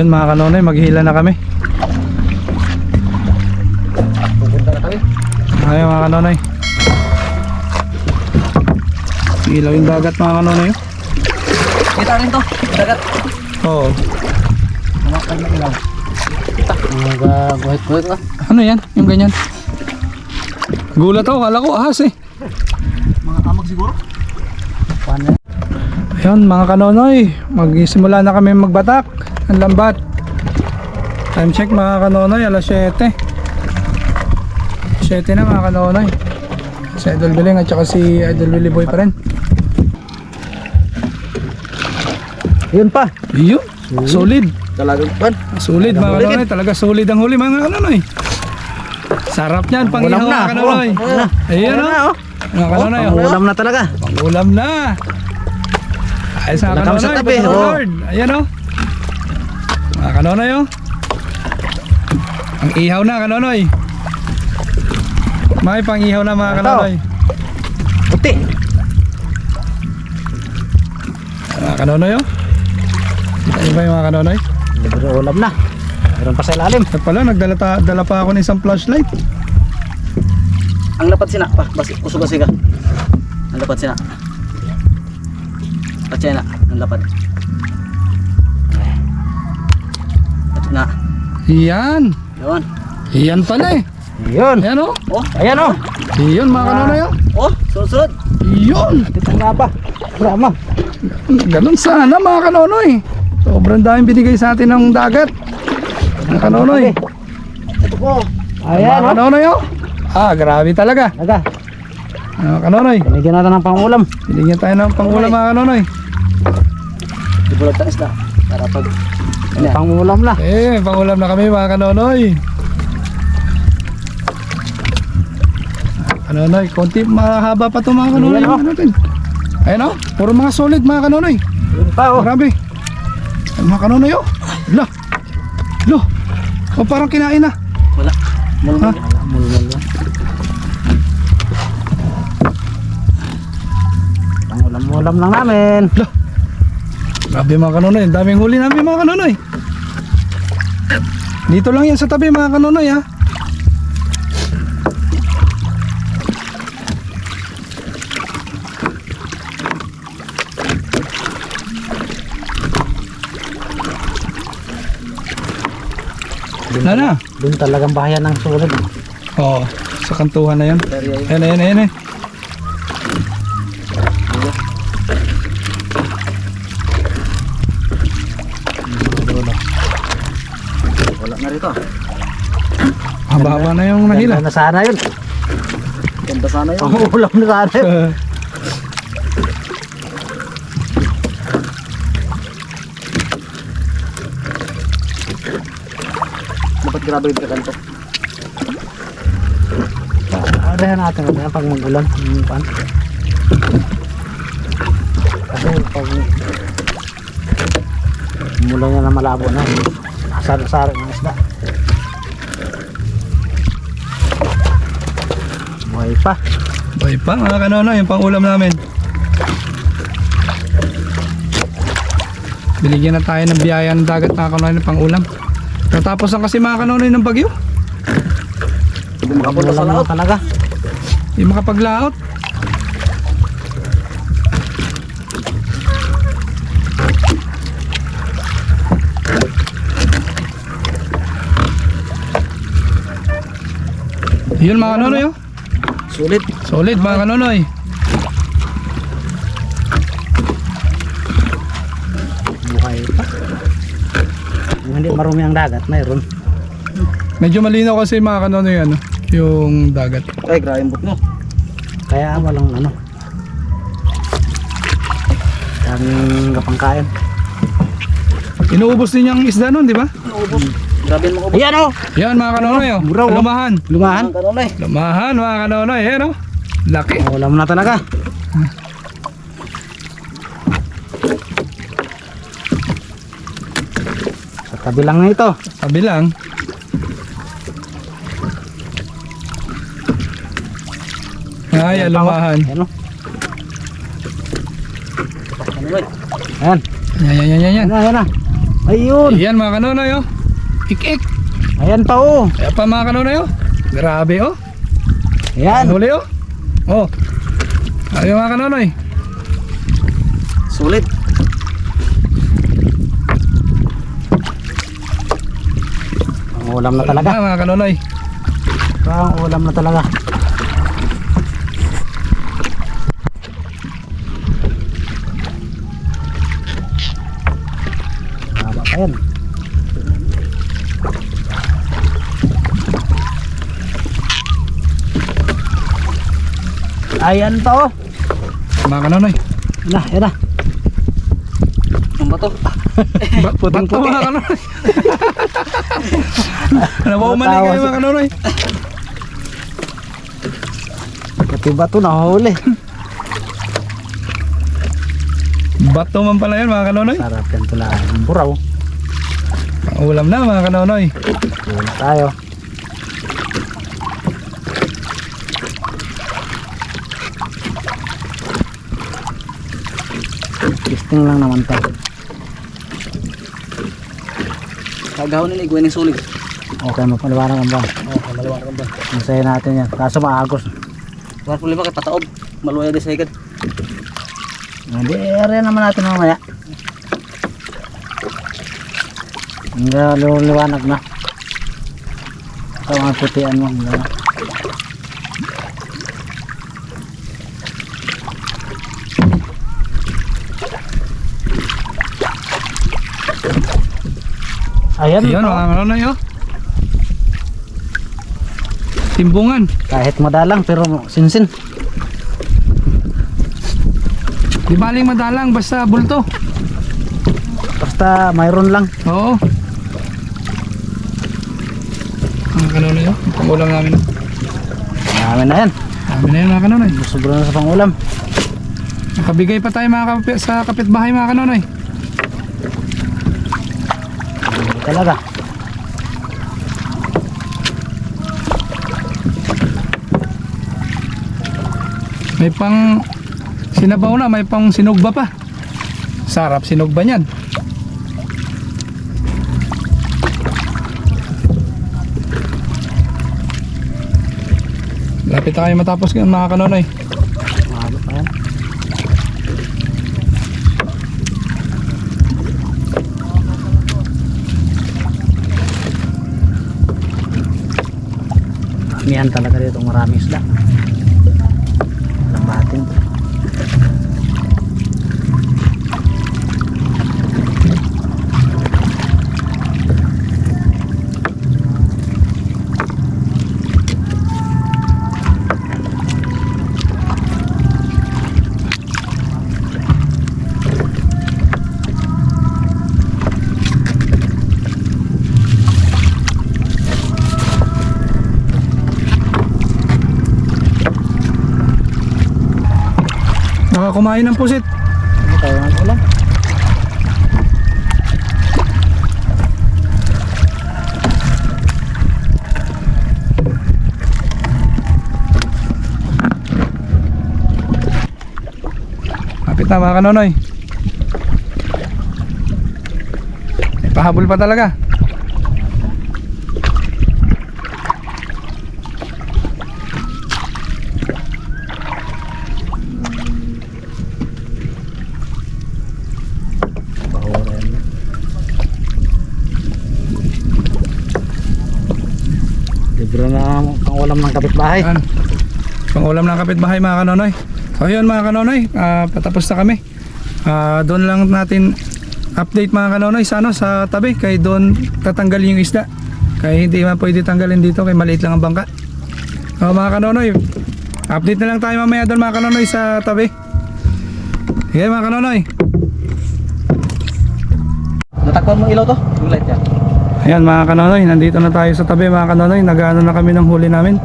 Yun mga kanonoy, maghihila na kami. Pupunta na kami. Ayun mga kanonoy. Ilaw yung dagat mga kanonoy. Kita rin to. Dagat. Oo. Mga kanya ilaw. Kita. Mga guhit-guhit ka. Ano yan? Yung ganyan? Gulat ako, kala ko ahas eh. Mga amag siguro. Paano? Ayun mga kanonoy, magsimula na kami magbatak ng lambat. Time check mga kanonoy, alas 7. 7 na mga kanonoy. Si Idol Biling at saka si Idol Willy Boy pa rin. Yun pa. Yun, solid. Talagang pan. Solid mga kanonoy, talaga solid ang huli mga kanonoy. Sarap niyan, pang ihaw mga kanonoy. Oh, Ulam o, oh. mga kanonoy. Ang oh. ulam na talaga. Ulam na. Ay sa kanonoy, oh. Ayan o. Mga kanonoy o. Ang ihaw na kanonoy. May pang ihaw na mga kanonoy. Puti. Mga kanonoy o. Kita niyo ba yung mga kanonoy? Libre ulam na. Meron pa sa ilalim. At pala, nagdala ta, dala pa ako ng isang flashlight. Ang lapat sina pa. Basi, kusog ka. Ang lapat sina. Patsya na. Ang lapat. Iyan. Yun. Iyan pala eh. Yun. Ayan o. Oh, ayan oh. Iyon mga kanonoy o. Oh, sunod-sunod. Iyon. Titanda pa. Drama. Ganun sana mga kanonoy. Sobrang daming binigay sa atin ng dagat. Mga kanonoy. Ito po. Ayan, mga kanonoy oh. Ah, grabe talaga. Aga, Mga kanonoy. binigyan natin ng pangulam. Binigyan tayo ng pangulam mga kanonoy. Ibulat ng isda. Para pag... Ano, pangulam na. Eh, pangulam na kami mga kanonoy. Kanonoy, konti mahaba pa ito mga kanonoy. Ayan, oh. Natin? Ayan oh, puro mga solid mga kanonoy. Pa oh. Grabe. Ay, mga kanonoy oh. Lo. Lo. O parang kinain na. Wala. Mulmul. Mulmul. Pangulam-ulam lang namin. Grabe mga kanonoy, ang daming huli namin mga kanonoy. Dito lang yan sa tabi mga kanonoy ha. Doon, Wala na. doon talagang bahayan ng sulod. Oo, sa kantuhan na yan. Yun. Ayan, ayan, ayan. ayan. Rito. Haba-haba na yung nahila. Ganda na sana yun. Ganda sana yun. Pangulam na sana yun. Dapat grabe yung kanto. Adahan natin ito pag magulan. Kasi pag mula niya na malabo na. Sarik-sarik ng isda. Buhay pa. Boy pa mga kanonoy, yung pangulam namin. Binigyan na tayo ng biyaya ng dagat mga kanonoy ng pangulam. Natapos lang kasi mga kanonoy ng bagyo. Makapunta sa laot. Talaga. Hindi makapaglaot. Yun mga kanonoy oh. Sulit. Solid mga kanonoy. Buhay pa. Kung hindi marumi ang dagat, mayroon. Medyo malinaw kasi mga kanonoy ano, yung dagat. Ay, grabe yung mo. Kaya walang ano. Daming kapangkain. Inuubos din yung isda nun, di ba? Naubos. Grabe yung maubos. Ayan o! Yan mga kanonoy oh. Oh. Lumahan. Lumahan? Kanonay. Lumahan mga kanonoy. Yan oh. Laki. Wala mo na talaga. Sa tabi lang na ito. Sabi lang. Ay, lumahan. Ayan o. Ayan. Yan, yan, yan, yan, yan. Ayan na, ayan na. Ayun. Yan mga kanonoy oh. Ik-ik. Ayan pa oh. Kaya pa mga kanonoy oh. Grabe oh. Ayan. Huli oh. Oh. Ayun mga kanonoy. Sulit. Ang ulam na talaga. Ah, mga kanonoy. Ito ang ulam na talaga. Haba pa yan. Ayan pa oh. Mga kanonoy. Yan na, yan na. Ang bato. Ba Puting bato puti. mga kanonoy. Nawauman Matawa kayo mga kanonoy. Pati ba ito nahuli? Bato man pala yan mga kanonoy. Sarap yan pala. Ang buraw. Ulam na mga kanonoy. Wala tayo. Testing lang naman to. Kagahon ni Gwen ng sulit. Okay, mapaliwanag ang ba? Oh, maliwanag ba? Masaya natin yan. Kaso maagos. Wala problema kay pataob. Maluwaya di sa ikad. Hindi, area naman natin mamaya. Hindi, liwanag na. Ito mga putian mo. Hindi na. Ayan, Ayun to. mga kanonoy oh. Timbungan. kahit madalang pero sinsin. Di baling madalang basta bulto. Basta mayroon lang. Oo. Mga kanonoy oh. Pangulam namin oh. Marami na yan. Dami na yun mga kanonoy. Sobra na sa pangulam. Nakabigay pa tayo mga kapit sa kapitbahay mga kanonoy. Hindi talaga. May pang sinabaw na, may pang sinugba pa. Sarap sinugba niyan. Lapit na kayo matapos yan mga kanonoy. Mahaba pa yan. Maramihan talaga dito marami isda. Lambatin. Nakakumain ng pusit. Ano tayo ng ulam? Lapit na mga kanonoy. May pahabol pa talaga. Bahura yan. Libre na ang ulam ng kapitbahay. Yan. Pangulam ng kapitbahay mga kanonoy. So yun mga kanonoy, ah, patapos na kami. Ah, doon lang natin update mga kanonoy sa ano sa tabi kay doon tatanggal yung isda. Kaya hindi man pwede tanggalin dito kay maliit lang ang bangka. So mga kanonoy, update na lang tayo mamaya doon mga kanonoy sa tabi. Sige mga kanonoy. Natakpan mo ilaw to? Yung light yan. Ayan mga kanonoy, nandito na tayo sa tabi mga kanonoy. Nag-ano na kami ng huli namin.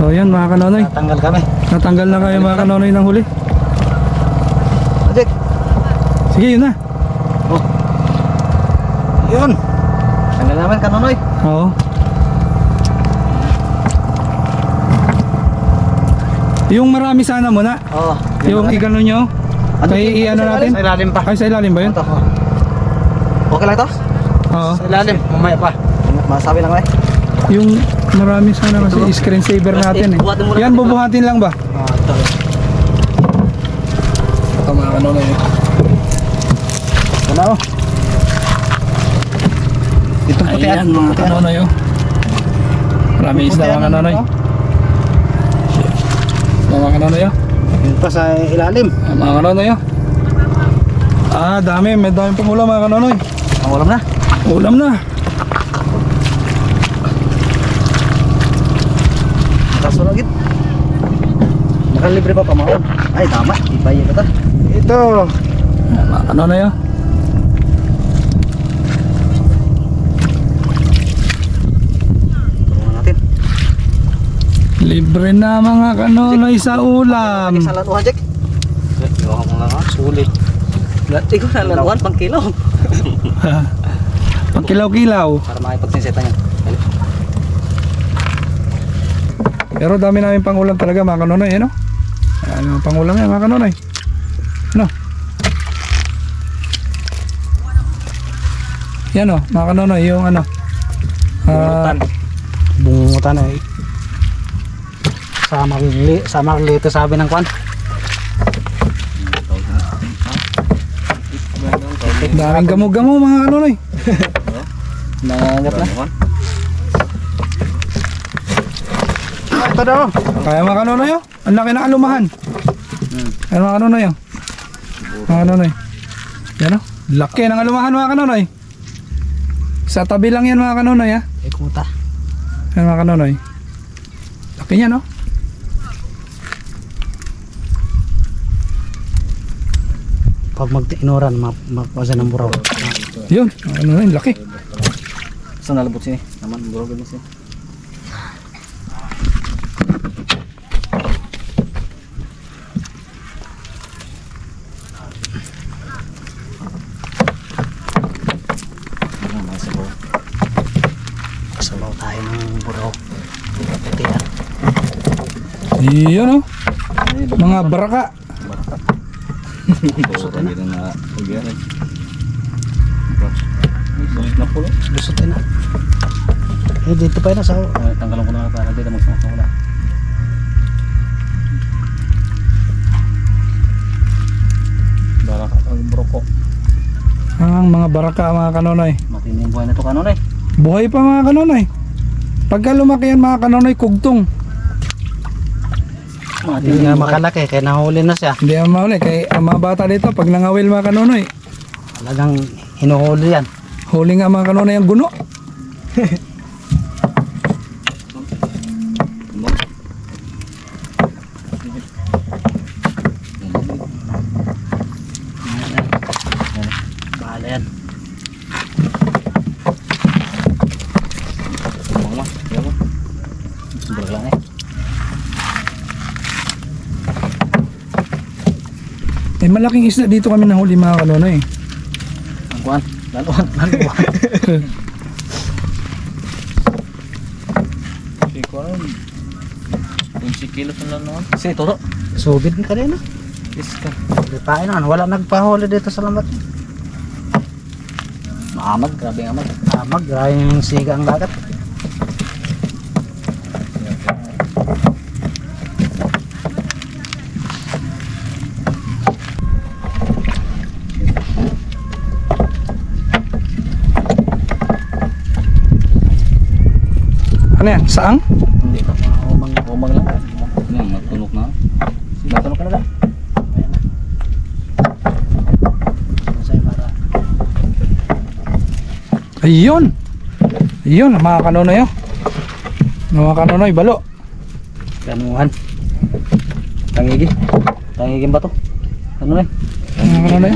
So yan mga kanonoy, Tanggal kami. natanggal na kayo mga kanonoy ng huli. Ajek. Sige yun na. Yun. Tanggal naman kanonoy. Oo. Yung marami sana muna. Okay lang to? Oo. Sa ilalim, mamaya pa. Masabi lang eh. Yung marami sana kasi screen saver natin eh. Yan, bubuhatin lang ba? Ah, ito. Ito mga kanonoy. Ano? Itong puti Ayan mga kanonoy oh. Marami isda mga kanonoy. Mga kanonoy oh. Yun pa sa ilalim. Ah, Mga kanonoy oh. Ah, dami. May dami pang ulam mga kanonoy. Ang ulam na. Ulam na. Kaso lagi. Nakalibre pa pamahon. Ay, tama. Ibayin ka ta. Ito. Mga oh. Tulungan natin. Libre na mga kanonoy sa ulam. Sa lanuhan, Jack. Lang ha. Sulit. Lati ko na lanuhan, pang kilo. Pang kilaw-kilaw. Para makipagsinseta niya. Pero dami namin pang ulam talaga mga kanonoy. Ano? Ayan yung pang ulam yan mga kanonoy. Ano? Yan o, mga kanonoy, yung ano. Ah, Bungutan ay. Sama li, sama lito sabi ng kwan. daming gamo-gamo mga kanonoy. Nangangat na. Ito daw. Kaya mga kanonoy oh. Ang laki ng alumahan. Ayan mga kanonoy oh. Mga kanonoy. Yan oh. Laki ng alumahan mga kanonoy. Sa tabi lang yan mga kanonoy ha. Ikuta. Ayan mga kanonoy. Laki niya no. Pag mag-inuran, mapasa ng buraw. Yun, mga kanonoy, laki. Saan nalabot siya? Naman, buro ganun siya. Ano, may sabaw. Sabaw tayo ng buraw. Puti yan. Yun oh. Mga baraka. Lusot na. Eh, dito pa yun sa... Tanggalan ko na para hindi na magsumasok na. Baraka ang broko. Ang mga baraka mga kanonoy. Matindi buhay na to kanon eh. Buhay pa mga kanonoy. Pagka lumaki yan mga kanonoy, kugtong. Hindi nga makalaki, kaya nahuli na siya. Hindi ang mauli. Kaya ang mga bata dito, pag nangawil mga kanonoy, Talagang hinuhuli yan. Huli nga mga kanonoy ang guno. Eh. Eh malaking isda dito kami nahuli mga kanonoy. Ang kuhan. Lanuhan. Lanuhan. kilos na lanuhan. Sige, turo. Subid ka rin, no? Iska. Lipain naman, wala nagpahuli dito sa lambat. Maamag, grabe amag. Amag, grabe yung siga ang dagat. Ano yan? Saang? Hindi ka. Umang, umang lang. Yan, magtunok na. Magtunok ka na lang. Ayun! Ayun, mga kanonoy oh. Mga kanonoy, balo. Lanuhan. Tangigi. Tangigi ba to? Ano na? Ano na?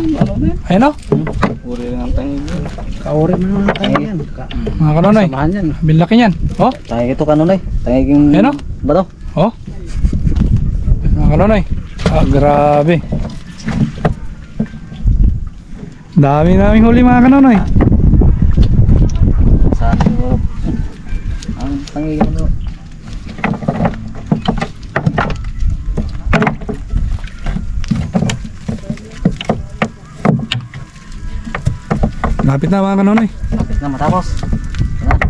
Ayun oh. Uri lang ang tangigi. Kauri mo naman tayo yan. Ka- Mga kanonoy. Samahan yan. Bilaki niyan. Oh, Tangigi to kano na? Tangiging Ano? ba to? oh. Mga kanonoy. Ah, grabe. Dami namin huli mga kanonoy. Saan siguro? Ang tangigi mo to. Lapit na mga kanonoy. Lapit na matapos. Yan.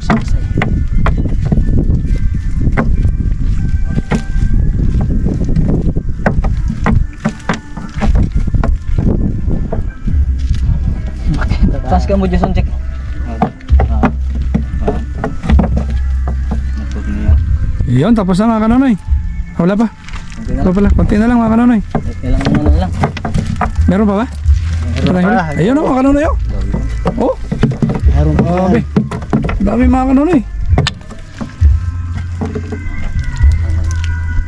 Saksay. Taas ka mo, Jason, check. Yun, tapos na mga kanonoy. Wala pa. Na Wala pala. Konti na lang mga kanonoy. Ilang ano na lang. Meron pa ba? Meron pa. Ayun o, mga kanonoy. oh. Oh, Meron pa. grabe. Dami mga kanonoy.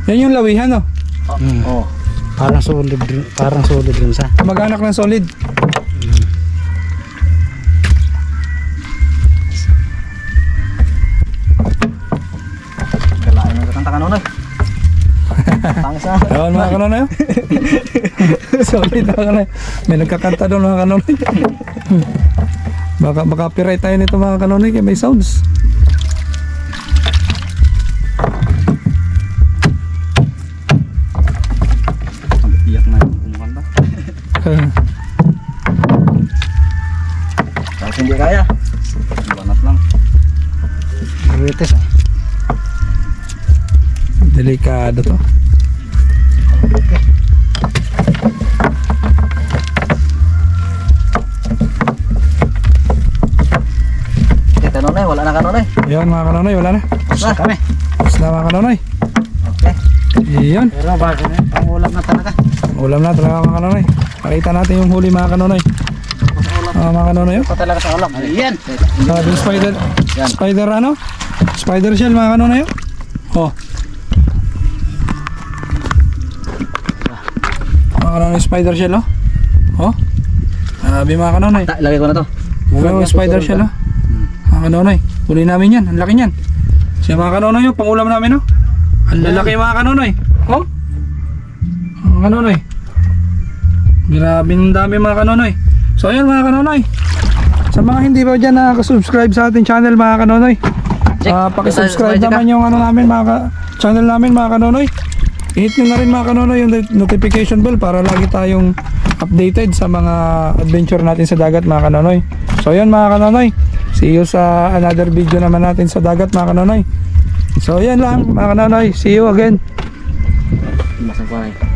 Yan yung lawihan oh. Hmm. Oh. Parang solid, rin- parang solid rin sa. Mag-anak ng solid. Na. Mga kanonoy. oh. solid mga kanonoy. May nagkakanta doon mga kanonoy. baka tayo nito mga kanonoy kaya may sounds. Iyak na yung kumukanta. Tapos hindi kaya. Banat lang. Rites. Delikado to. Ayun mga kanonoy, wala na. Tapos na. Kami. Tapos na mga kanonoy. Okay. Iyon. Pero bago na. Ang ulam na talaga. Ulam na talaga mga kanonoy. Pakita natin yung huli mga kanonoy. Ah, mga kanonoy. oh. Ito talaga sa ulam. Ah, yung spider, Yan. spider ano? Spider shell mga kanonoy. oh. Oh. Mga kanonoy, spider shell oh. Oh. Grabe mga kanonoy. Ta, Ilagay ko na to. Yung spider shell oh. Mga kanonoy. Huli namin yan. Ang laki niyan. Siya mga kanonoy oh. Pangulam namin oh. Ang lalaki mga kanonoy. Oh. Mga kanonoy. Grabe ang dami mga kanonoy. So ayun mga kanonoy. Sa mga hindi pa dyan nakaka-subscribe sa ating channel mga kanonoy. Ah, paki-subscribe naman yung ano namin mga ka- channel namin mga kanonoy. I-hit nyo na rin mga kanonoy yung not- notification bell para lagi tayong updated sa mga adventure natin sa dagat mga kanonoy. So yun mga kanonoy. See you sa another video naman natin sa dagat mga kanonoy. So yan lang mga kanonoy. See you again. Masang na